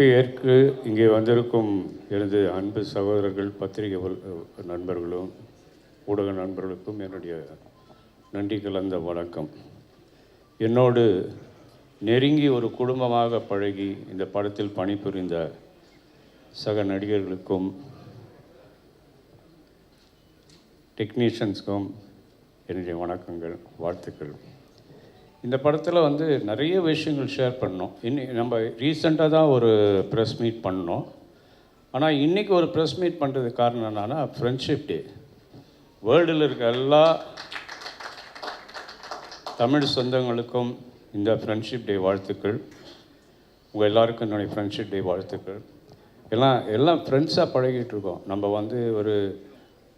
அழைப்பை ஏற்று இங்கே வந்திருக்கும் எனது அன்பு சகோதரர்கள் பத்திரிகை நண்பர்களும் ஊடக நண்பர்களுக்கும் என்னுடைய நன்றி கலந்த வணக்கம். என்னோடு நெருங்கி ஒரு குடும்பமாக பழகி இந்த படத்தில் பணிபுரிந்த சக நடிகர்களுக்கும் டெக்னீஷியன்ஸ்க்கும் என்னுடைய வணக்கங்கள் வாழ்த்துக்கள். இந்த படத்தில் வந்து நிறைய விஷயங்கள் ஷேர் பண்ணோம். இன்னி நம்ம ரீசெண்டாக தான் ஒரு ப்ரெஸ் மீட் பண்ணோம். ஆனால் இன்றைக்கி ஒரு ப்ரெஸ் மீட் பண்ணுறதுக்கு காரணம் என்னன்னா ஃப்ரெண்ட்ஷிப் டே வேர்ல்டில் இருக்க எல்லா தமிழ் சொந்தங்களுக்கும் இந்த ஃப்ரெண்ட்ஷிப் டே வாழ்த்துக்கள். உங்கள் எல்லாருக்கும் என்னுடைய ஃப்ரெண்ட்ஷிப் டே வாழ்த்துக்கள். எல்லாம் எல்லாம் ஃப்ரெண்ட்ஸாக பழகிட்டு இருக்கோம். நம்ம வந்து ஒரு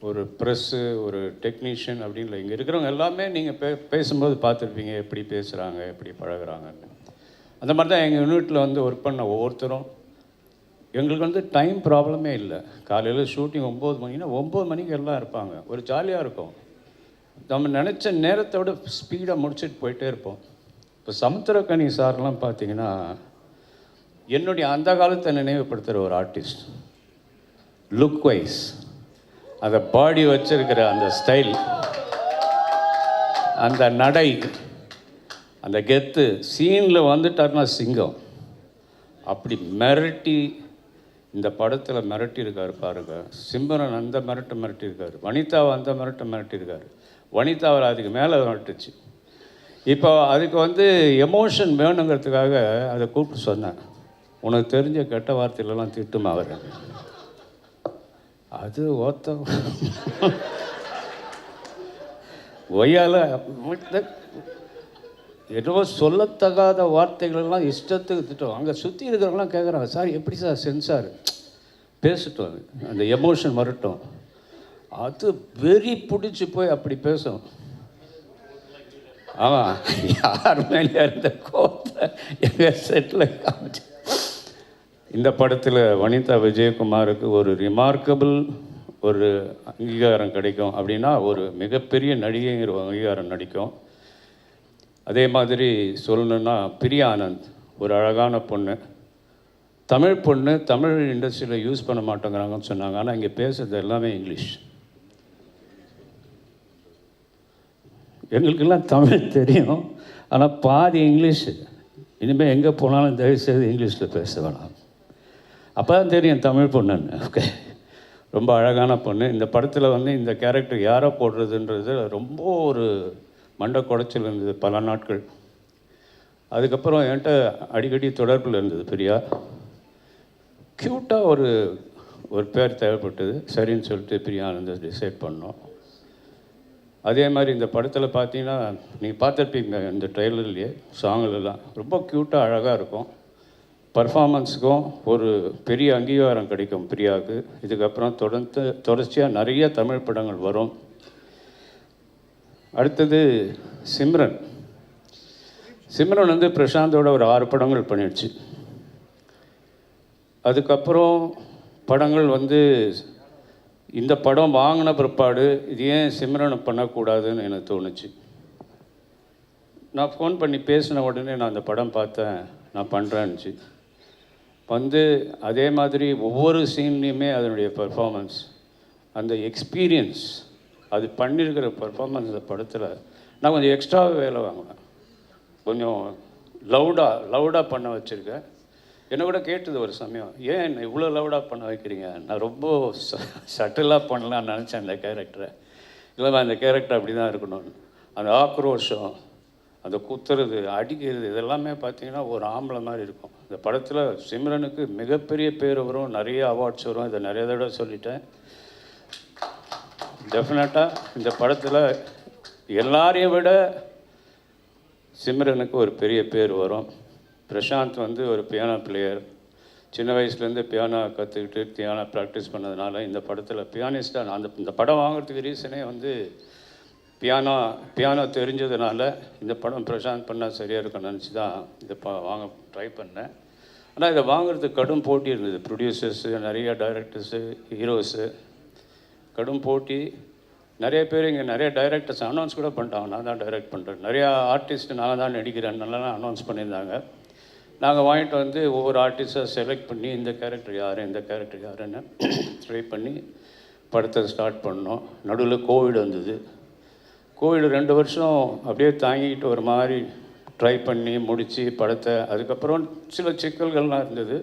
ஒரு ப்ரெஸ்ஸு ஒரு டெக்னீஷியன் அப்படின்னு இங்கே இருக்கிறவங்க எல்லாமே நீங்கள் பே பேசும்போது பார்த்துருப்பீங்க எப்படி பேசுகிறாங்க எப்படி பழகுறாங்கன்னு. அந்த மாதிரி தான் எங்கள் யூனிட்டில் வந்து ஒர்க் பண்ண ஒவ்வொருத்தரும். எங்களுக்கு வந்து டைம் ப்ராப்ளமே இல்லை. காலையில் ஷூட்டிங் ஒம்பது மணினா ஒம்பது மணிக்கு எல்லாம் இருப்பாங்க. ஒரு ஜாலியாக இருக்கும். நம்ம நினச்ச நேரத்தோட ஸ்பீடாக முடிச்சுட்டு போயிட்டே இருப்போம். இப்போ சமுத்திரக்கனி சார்லாம் பார்த்தீங்கன்னா என்னுடைய அந்த காலத்தை நினைவுபடுத்துகிற ஒரு ஆர்டிஸ்ட் லுக் வைஸ் அந்த பாடி வச்சிருக்கிற அந்த ஸ்டைல் அந்த நடை அந்த கெத்து சீனில் வந்துட்டார்னா சிங்கம். அப்படி மிரட்டி இந்த படத்தில் மிரட்டியிருக்காரு பாருங்கள் பாருங்க. சிம்பரன் அந்த மிரட்டு மிரட்டியிருக்காரு. வனிதாவை அந்த மிரட்டு மிரட்டியிருக்காரு. வனிதாவில் வனிதா அதுக்கு மேலே மிரட்டுச்சு. இப்போ அதுக்கு வந்து எமோஷன் வேணுங்கிறதுக்காக அதை கூப்பிட்டு சொன்னேன். உனக்கு தெரிஞ்ச கெட்ட வார்த்தையிலலாம் திட்டுமா அவர்? அது ஓத்த ஒய்யால ஏதோ சொல்லத்தகாத வார்த்தைகளெல்லாம் இஷ்டத்துக்கு திட்டம் அங்கே சுற்றி இருக்கிறவங்களாம் கேட்குறாங்க சார் எப்படி சார் சென்சார்? பேசட்டும் அந்த எமோஷன் வரட்டும். அது வெறி பிடிச்சி போய் அப்படி பேசும். ஆமாம் யார் மேலே இருந்த கோத்தை எங்கள் செட்டில் காமிச்சு இந்த படத்தில் வனிதா விஜயகுமாருக்கு ஒரு ரிமார்க்கபிள் ஒரு அங்கீகாரம் கிடைக்கும் அப்படின்னா ஒரு மிகப்பெரிய நடிகைங்கிற ஒரு அங்கீகாரம் நடிக்கும். அதே மாதிரி சொல்லணுன்னா பிரியா ஆனந்த் ஒரு அழகான பொண்ணு. தமிழ் பொண்ணு தமிழ் இண்டஸ்ட்ரியில் யூஸ் பண்ண மாட்டேங்கிறாங்கன்னு சொன்னாங்க. ஆனால் இங்கே பேசுறது எல்லாமே இங்கிலீஷ். எங்களுக்கெல்லாம் தமிழ் தெரியும். ஆனால் பாதி இங்கிலீஷ். இனிமேல் எங்கே போனாலும் தயவுசெய்து இங்கிலீஷில் பேச வேணாம். அப்போ தான் தெரியும் தமிழ் பொண்ணுன்னு. ஓகே ரொம்ப அழகான பொண்ணு. இந்த படத்தில் வந்து இந்த கேரக்டர் யாரை போடுறதுன்றது ரொம்ப ஒரு மண்டை குடைச்சல் இருந்தது பல நாட்கள். அதுக்கப்புறம் என்கிட்ட அடிக்கடி தொடர்பில் இருந்தது பிரியா. க்யூட்டாக ஒரு ஒரு பேர் தேவைப்பட்டது. சரின்னு சொல்லிட்டு பிரியா ஆனந்த டிசைட் பண்ணோம். அதே மாதிரி இந்த படத்தில் பார்த்தீங்கன்னா நீங்கள் பார்த்துருப்பீங்க இந்த ட்ரெய்லர்லேயே சாங்கிலெல்லாம் ரொம்ப க்யூட்டாக அழகாக இருக்கும். பர்ஃபார்மன்ஸுக்கும் ஒரு பெரிய அங்கீகாரம் கிடைக்கும் பிரியாவுக்கு. இதுக்கப்புறம் தொடர்ந்து தொடர்ச்சியாக நிறைய தமிழ் படங்கள் வரும். அடுத்தது சிம்ரன். சிம்ரன் வந்து பிரசாந்தோட ஒரு ஆறு படங்கள் பண்ணிடுச்சு. அதுக்கப்புறம் படங்கள் வந்து இந்த படம் வாங்கின பிற்பாடு இது ஏன் சிம்ரனை பண்ணக்கூடாதுன்னு எனக்கு தோணுச்சு. நான் ஃபோன் பண்ணி பேசின உடனே நான் அந்த படம் பார்த்தேன் நான் பண்ணுறேன்னுச்சு வந்து அதே மாதிரி ஒவ்வொரு சீன்லேயுமே அதனுடைய பெர்ஃபார்மன்ஸ் அந்த எக்ஸ்பீரியன்ஸ் அது பண்ணியிருக்கிற பெர்ஃபார்மன்ஸ் அந்த படத்தில் நான் கொஞ்சம் எக்ஸ்ட்ரா வேலை வாங்குவேன். கொஞ்சம் லவுடாக லவுடாக பண்ண வச்சுருக்கேன். என்ன கூட கேட்டது ஒரு சமயம் ஏன் என்னை இவ்வளோ லவுடாக பண்ண வைக்கிறீங்க? நான் ரொம்ப சட்டிலாக பண்ணலான்னு நினச்சேன் அந்த கேரக்டரை இல்லைம்மா அந்த கேரக்டர் அப்படி தான் இருக்கணும்னு அந்த ஆக்ரோஷம் அந்த குத்துறது அடிக்கிறது இதெல்லாமே பார்த்தீங்கன்னா ஒரு ஆம்பளை மாதிரி இருக்கும். இந்த படத்தில் சிம்ரனுக்கு மிகப்பெரிய பேர் வரும். நிறைய அவார்ட்ஸ் வரும். இதை நிறைய தடவை சொல்லிட்டேன். டெஃபினட்டாக இந்த படத்தில் எல்லாரையும் விட சிம்ரனுக்கு ஒரு பெரிய பேர் வரும். பிரசாந்த் வந்து ஒரு பியானோ பிளேயர் சின்ன வயசுலேருந்து பியானோ கற்றுக்கிட்டு பியானோ ப்ராக்டிஸ் பண்ணதுனால இந்த படத்தில் பியானிஸ்டாக அந்த இந்த படம் வாங்குறதுக்கு ரீசனே வந்து பியானோ பியானோ தெரிஞ்சதுனால இந்த படம் பிரசாந்த் பண்ணால் சரியாக இருக்கும்னு நினச்சி தான் இதை ப வாங்க ட்ரை பண்ணேன். ஆனால் இதை வாங்குறதுக்கு கடும் போட்டி இருந்தது. ப்ரொடியூசர்ஸு நிறைய டைரக்டர்ஸு ஹீரோஸு கடும் போட்டி. நிறைய பேர் இங்கே நிறைய டைரக்டர்ஸ் அனௌன்ஸ் கூட பண்ணிட்டாங்க. நான் தான் டைரக்ட் பண்ணுறேன் நிறையா ஆர்டிஸ்ட் நான் தான் நடிக்கிறேன். நல்லா அனௌன்ஸ் பண்ணியிருந்தாங்க. நாங்கள் வாங்கிட்டு வந்து ஒவ்வொரு ஆர்டிஸ்டாக செலக்ட் பண்ணி இந்த கேரக்டர் யார் இந்த கேரக்டர் யாருன்னு ட்ரை பண்ணி படத்தை ஸ்டார்ட் பண்ணோம். நடுவில் கோவிட் வந்தது. கோவிட் ரெண்டு வருஷம் அப்படியே தாங்கிக்கிட்டு ஒரு மாதிரி ட்ரை பண்ணி முடித்து படத்தை அதுக்கப்புறம் சில சிக்கல்கள்லாம் இருந்தது.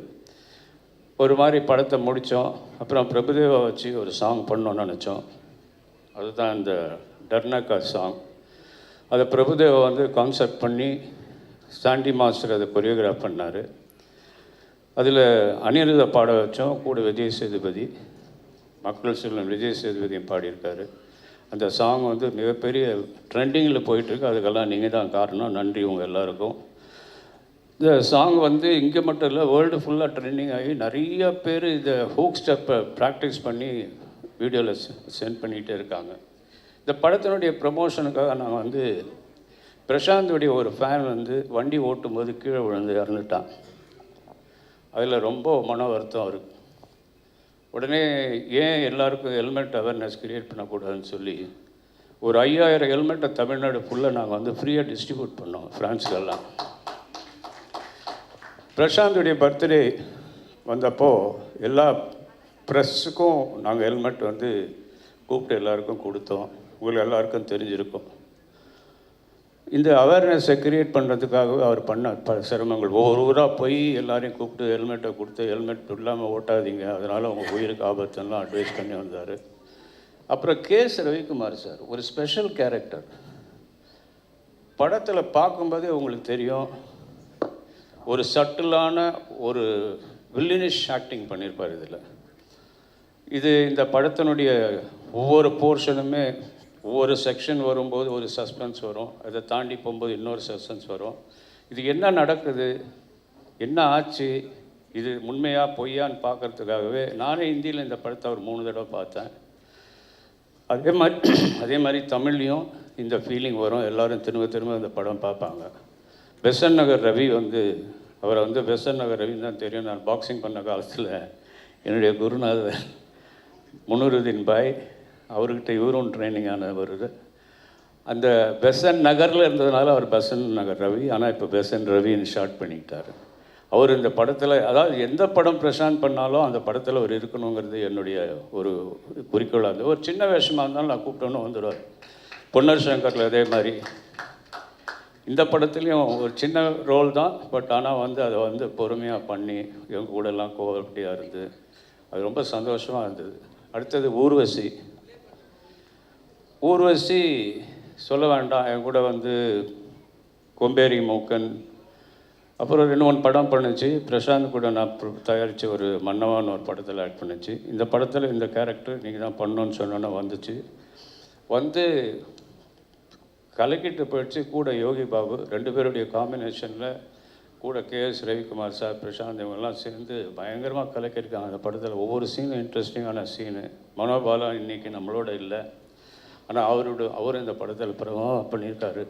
ஒரு மாதிரி படத்தை முடித்தோம் அப்புறம் பிரபுதேவா வச்சு ஒரு சாங் பண்ணோன்னு நினச்சோம். அதுதான் இந்த டர்னாக்கா சாங் அதை பிரபுதேவா வந்து கான்செப்ட் பண்ணி சாண்டி மாஸ்டர் அதை கொரியோகிராஃப் பண்ணார். அதில் அனிருத பாட வச்சோம். கூட விஜய் சேதுபதி மக்கள் செல்வன் விஜய் சேதுபதியும் பாடியிருக்காரு. அந்த சாங் வந்து மிகப்பெரிய ட்ரெண்டிங்கில் போயிட்டுருக்கு. அதுக்கெல்லாம் நீங்கள் தான் காரணம். நன்றி உங்கள் எல்லாருக்கும். இந்த சாங் வந்து இங்கே மட்டும் இல்லை வேர்ல்டு ஃபுல்லாக ட்ரெண்டிங் ஆகி நிறைய பேர் இதை ஹூக் ஸ்டெப்பை ப்ராக்டிஸ் பண்ணி வீடியோவில் சென்ட் பண்ணிகிட்டே இருக்காங்க. இந்த படத்தினுடைய ப்ரமோஷனுக்காக நான் வந்து பிரசாந்தோடைய ஒரு ஃபேன் வந்து வண்டி ஓட்டும் போது கீழே விழுந்து இறந்துட்டான். அதில் ரொம்ப மன வருத்தம் இருக்குது உடனே ஏன் எல்லாருக்கும் ஹெல்மெட் அவேர்னஸ் க்ரியேட் பண்ணக்கூடாதுன்னு சொல்லி ஒரு ஐயாயிரம் ஹெல்மெட்டை தமிழ்நாடு ஃபுல்லாக நாங்கள் வந்து ஃப்ரீயாக டிஸ்ட்ரிபியூட் பண்ணோம் ஃப்ரான்ஸ்கெல்லாம் பிரசாந்துடைய பர்த்டே வந்தப்போ எல்லா ப்ரெஸ்ஸுக்கும் நாங்கள் ஹெல்மெட் வந்து கூப்பிட்டு எல்லாருக்கும் கொடுத்தோம். உங்களுக்கு எல்லாருக்கும் தெரிஞ்சிருக்கும். இந்த அவேர்னஸை கிரியேட் பண்ணுறதுக்காகவே அவர் பண்ண ப சிரமங்கள். ஒவ்வொரு ஊராக போய் எல்லாரையும் கூப்பிட்டு ஹெல்மெட்டை கொடுத்து ஹெல்மெட் இல்லாமல் ஓட்டாதீங்க. அதனால் உங்கள் உயிருக்கு ஆபத்துலாம் அட்வைஸ் பண்ணி வந்தார். அப்புறம் கேஸ் ரவிக்குமார் சார் ஒரு ஸ்பெஷல் கேரக்டர் படத்தில் பார்க்கும்போதே உங்களுக்கு தெரியும் ஒரு சட்டிலான ஒரு வில்லினிஷ் ஆக்டிங் பண்ணியிருப்பார் இதில். இது இந்த படத்தினுடைய ஒவ்வொரு போர்ஷனுமே ஒவ்வொரு செக்ஷன் வரும்போது ஒரு சஸ்பென்ஸ் வரும். அதை தாண்டி போகும்போது இன்னொரு சஸ்பென்ஸ் வரும். இது என்ன நடக்குது? என்ன ஆச்சு? இது உண்மையாக பொய்யான்னு பார்க்கறதுக்காகவே நானே ஹிந்தியில் இந்த படத்தை ஒரு மூணு தடவை பார்த்தேன். அதே மாதிரி அதே மாதிரி தமிழ்லேயும் இந்த ஃபீலிங் வரும். எல்லோரும் திரும்ப திரும்ப இந்த படம் பார்ப்பாங்க. பெசன் நகர் ரவி வந்து அவரை வந்து பெசன் நகர் ரவின்னு தான் தெரியும். நான் பாக்ஸிங் பண்ண காலத்தில் என்னுடைய குருநாதர் முனுருதீன் பாய் அவர்கிட்ட இவரும் ட்ரைனிங் ஆனவர் வருது அந்த பெசன் நகரில் இருந்ததுனால அவர் பெசன் நகர் ரவி ஆனால் இப்போ பெசன் ரவின்னு ஷார்ட் பண்ணிக்கிட்டாரு. அவர் இந்த படத்தில் அதாவது எந்த படம் பிரசாந்த் பண்ணாலும் அந்த படத்தில் அவர் இருக்கணுங்கிறது என்னுடைய ஒரு குறிக்கோளாக இருந்தது ஒரு சின்ன வேஷமாக இருந்தாலும் நான் கூப்பிட்டோன்னு வந்துடுவார். பொன்னர் சங்கரில் அதே மாதிரி. இந்த படத்துலேயும் ஒரு சின்ன ரோல் தான் பட் ஆனால் வந்து அதை வந்து பொறுமையாக பண்ணி எங்கள் கூடலாம் கோவப்படியாக இருந்து அது ரொம்ப சந்தோஷமாக இருந்தது. அடுத்தது ஊர்வசி. ஊர்வசி சொல்ல வேண்டாம். என் கூட வந்து கொம்பேரி மூக்கன் அப்புறம் ரெண்டு மூணு படம் பண்ணுச்சு. பிரசாந்த் கூட நான் தயாரித்து தயாரித்த ஒரு மன்னவான்னு ஒரு படத்தில் ஆக்ட் பண்ணுச்சு. இந்த படத்தில் இந்த கேரக்டர் நீங்கள் தான் பண்ணோன்னு சொன்னோன்னே வந்துச்சு. வந்து கலக்கிட்டு போயிடுச்சு. கூட யோகி பாபு ரெண்டு பேருடைய காம்பினேஷனில் கூட கேஎஸ் ரவிக்குமார் சார் பிரசாந்த் இவங்கெல்லாம் சேர்ந்து பயங்கரமாக கலக்கியிருக்காங்க. அந்த படத்தில் ஒவ்வொரு சீனும் இன்ட்ரெஸ்டிங்கான சீனு மனோபாலா இன்றைக்கி நம்மளோட இல்லை. ஆனால் அவரோட அவர் இந்த படத்தில் பிரபலமாக பண்ணியிருக்காரு.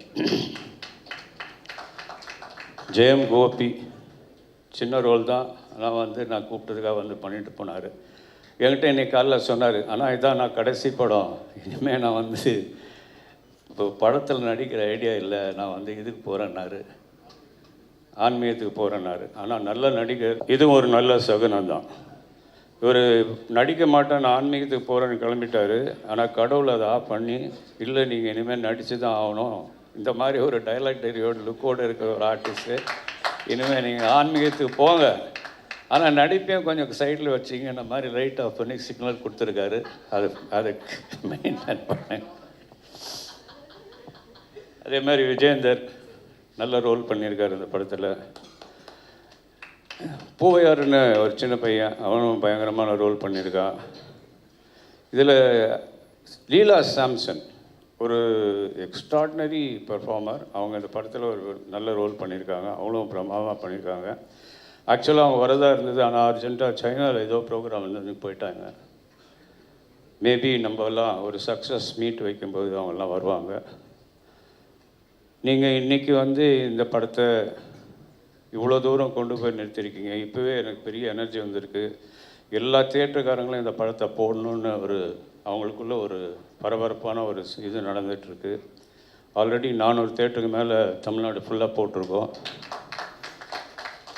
ஜெயம் கோபி சின்ன ரோல் தான். ஆனால் வந்து நான் கூப்பிட்டதுக்காக வந்து பண்ணிட்டு போனார். என்கிட்ட இன்றைக்கி காலைல சொன்னார் ஆனால் இதான் நான் கடைசி படம். இனிமேல் நான் வந்து இப்போ படத்தில் நடிக்கிற ஐடியா இல்லை. நான் வந்து இதுக்கு போகிறேன்னாரு ஆன்மீகத்துக்கு போகிறேன்னாரு ஆனால் நல்ல நடிகர். இதுவும் ஒரு நல்ல சகுனம் தான். இவர் நடிக்க மாட்டேன் நான் ஆன்மீகத்துக்கு போகிறேன்னு கிளம்பிட்டாரு. ஆனால் கடவுள் அதை ஆஃப் பண்ணி இல்லை நீங்கள் இனிமேல் நடித்து தான் ஆகணும். இந்த மாதிரி ஒரு டைலாக் டெரியோட லுக்கோடு இருக்கிற ஒரு ஆர்டிஸ்ட்டு இனிமேல் நீங்கள் ஆன்மீகத்துக்கு போங்க. ஆனால் நடிப்பையும் கொஞ்சம் சைடில் வச்சிங்க இந்த மாதிரி ரைட் ஆஃப் பண்ணி சிக்னல் கொடுத்துருக்காரு. அது அதுக்கு மெயின்டைன் பண்ணேன் அதே மாதிரி விஜேந்தர் நல்ல ரோல் பண்ணியிருக்காரு இந்த படத்தில். பூவையாருன்னு ஒரு சின்ன பையன் அவனும் பயங்கரமான ரோல் பண்ணியிருக்கான். இதில் லீலா சாம்சன் ஒரு எக்ஸ்ட்ராடினரி பெர்ஃபார்மர் அவங்க இந்த படத்தில் ஒரு நல்ல ரோல் பண்ணியிருக்காங்க. அவங்களும் பிரமாதமாக பண்ணியிருக்காங்க. ஆக்சுவலாக அவங்க வரதாக இருந்தது ஆனால் அர்ஜென்ட்டாக சைனாவில் ஏதோ ப்ரோக்ராம் இருந்தது போயிட்டாங்க. மேபி நம்மலாம் ஒரு சக்ஸஸ் மீட் வைக்கும்போது அவங்கெல்லாம் வருவாங்க. நீங்கள் இன்றைக்கி வந்து இந்த படத்தை இவ்வளோ தூரம் கொண்டு போய் நிறுத்திருக்கீங்க. இப்போவே எனக்கு பெரிய எனர்ஜி வந்திருக்கு. எல்லா தியேட்டருக்காரங்களும் இந்த படத்தை போடணுன்னு ஒரு அவங்களுக்குள்ள ஒரு பரபரப்பான ஒரு இது நடந்துகிட்ருக்கு. ஆல்ரெடி நானூறு தேட்டருக்கு மேலே தமிழ்நாடு ஃபுல்லாக போட்டிருக்கோம்.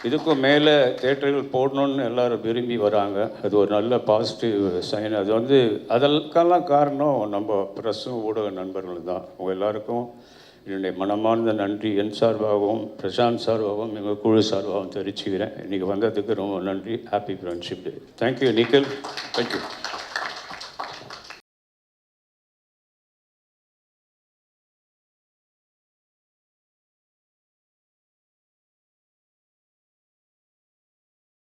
இதுக்கும் மேலே தேட்டர்கள் போடணுன்னு எல்லோரும் விரும்பி வராங்க. அது ஒரு நல்ல பாசிட்டிவ் சைன் அது வந்து அதற்கெல்லாம் காரணம் நம்ம ப்ரெஸ்ஸும் ஊடக நண்பர்கள் தான். அவங்க எல்லாருக்கும் என்னுடைய மனமார்ந்த நன்றி என் சார்பாகவும் பிரசாந்த் சார்பாகவும் எங்கள் குழு சார்பாகவும் தெரிவிச்சுக்கிறேன். இன்றைக்கி வந்ததுக்கு ரொம்ப நன்றி. Happy friendship day thank you Nikhil thank you